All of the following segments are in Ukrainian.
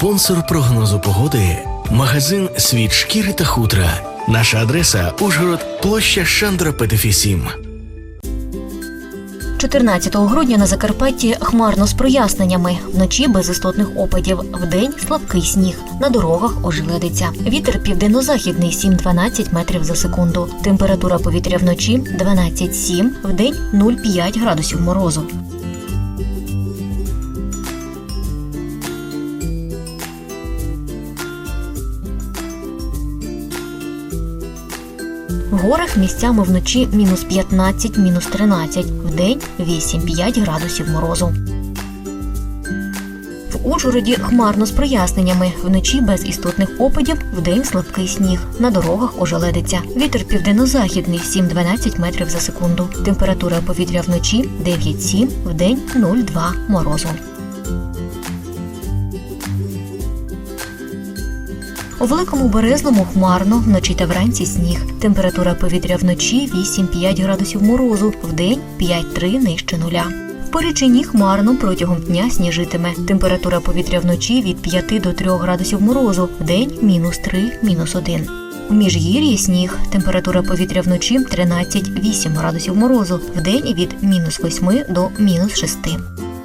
Спонсор прогнозу погоди магазин Світ шкіри та хутра. Наша адреса Ужгород, площа Шандра Петефі 7. 14 грудня на Закарпатті хмарно з проясненнями. Вночі без істотних опадів. Вдень слабкий сніг. На дорогах ожеледиться. Вітер південно-західний 7-12 метрів за секунду. Температура повітря вночі 12-7, вдень 0,5 градусів морозу. В горах місцями вночі мінус 15, мінус 13, вдень 8-5 градусів морозу. В Ужгороді хмарно з проясненнями. Вночі без істотних опадів, вдень слабкий сніг. На дорогах ожеледиться. Вітер південно-західний 7-12 метрів за секунду. Температура повітря вночі 9-7, вдень 0,2 морозу. У великому березному хмарно, вночі та вранці сніг. Температура повітря вночі 8-5 градусів морозу, вдень 5-3 нижче нуля. В Порічині хмарно протягом дня сніжитиме. Температура повітря вночі від 5 до 3 градусів морозу, вдень мінус 3, мінус 1. У міжгір'ї сніг. Температура повітря вночі 13-8 градусів морозу, вдень від мінус 8 до мінус 6.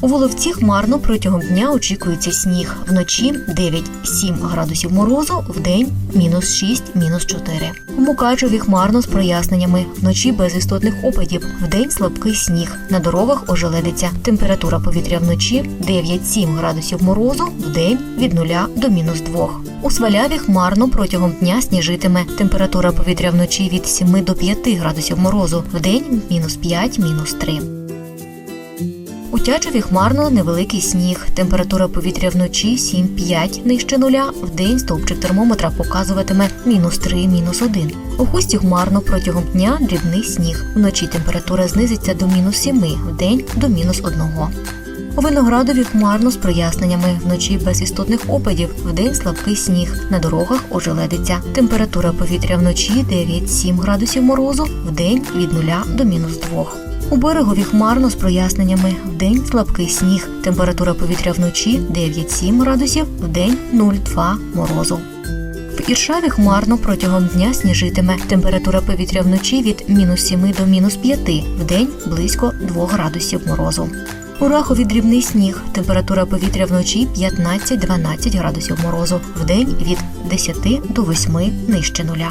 У Воловці хмарно протягом дня очікується сніг. Вночі 9-7 градусів морозу, вдень мінус 6, мінус 4. У Мукачеві хмарно з проясненнями. Вночі без істотних опадів. Вдень слабкий сніг. На дорогах ожеледиться. Температура повітря вночі 9-7 градусів морозу, вдень від 0 до мінус 2. У Сваляві хмарно протягом дня сніжитиме. Температура повітря вночі від 7 до 5 градусів морозу, вдень мінус 5, мінус 3. У Тячеві хмарно невеликий сніг. Температура повітря вночі 7-5 нижче нуля. Вдень стовпчик термометра показуватиме мінус 3, мінус 1. У хусті хмарно протягом дня дрібний сніг. Вночі температура знизиться до мінус 7, вдень до мінус 1. У Виноградові хмарно з проясненнями. Вночі без істотних опадів, вдень слабкий сніг. На дорогах ожеледиться. Температура повітря вночі 9-7 градусів морозу, вдень від 0 до мінус 2. У берегові хмарно з проясненнями. Вдень слабкий сніг. Температура повітря вночі 9-7 градусів, вдень 0,2 морозу. В Іршаві хмарно протягом дня сніжитиме. Температура повітря вночі від мінус 7 до мінус 5, вдень близько 2 градусів морозу. У Рахові дрібний сніг. Температура повітря вночі 15-12 градусів морозу, вдень від 10 до 8 нижче нуля.